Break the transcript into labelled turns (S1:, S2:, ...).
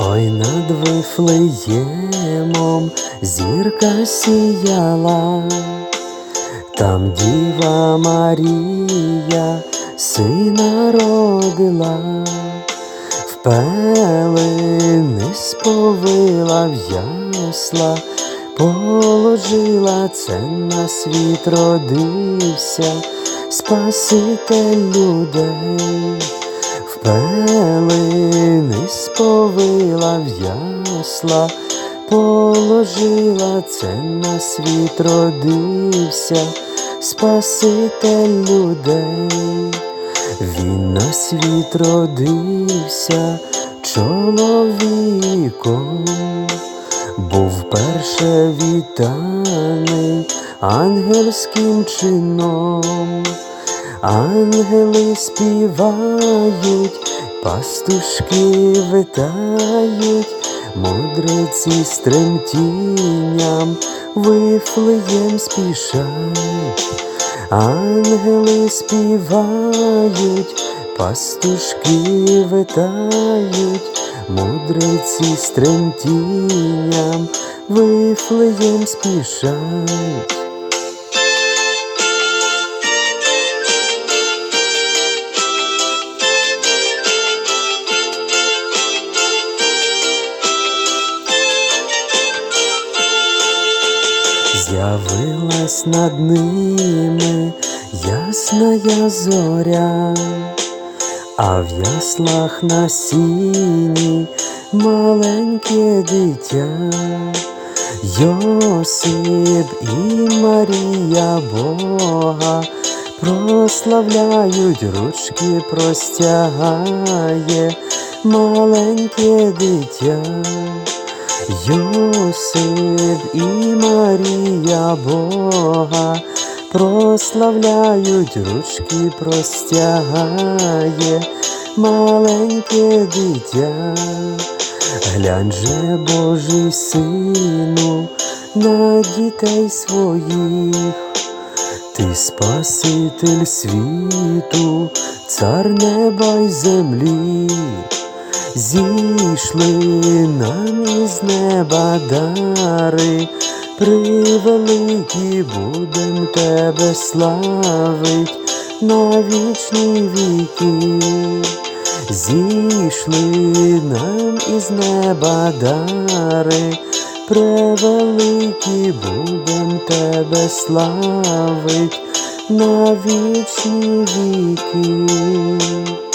S1: Ой над Вифлеємом зірка сіяла, там Діва Марія сина родила, в пелени сповила в ясла, положила. Це на світ родився, Спаситель людей. В пелени сповила в ясла, положила це на світ родився, Спаситель людей, він на світ родився чоловіком, був перше вітаний ангельським чином. Ангели співають, пастушки витають, мудреці з тремтінням вифлеєм спішать. Ангели співають, пастушки витають, мудреці з тремтінням вифлеєм спішать. З'явилась над ними ясная зоря, а в яслах на сіні маленьке дитя, Йосип і Марія Бога прославляють, ручки простягає маленьке дитя. Йосип і Марія Бога прославляють, ручки простягає маленьке дитя. Глянь же, Божий сину, на дітей своїх, ти Спаситель світу, цар неба й землі зійшли нам із неба дари, превеликі будем тебе славить на вічні віки, зійшли нам із неба дари, превеликі будем тебе славить на вічні віки.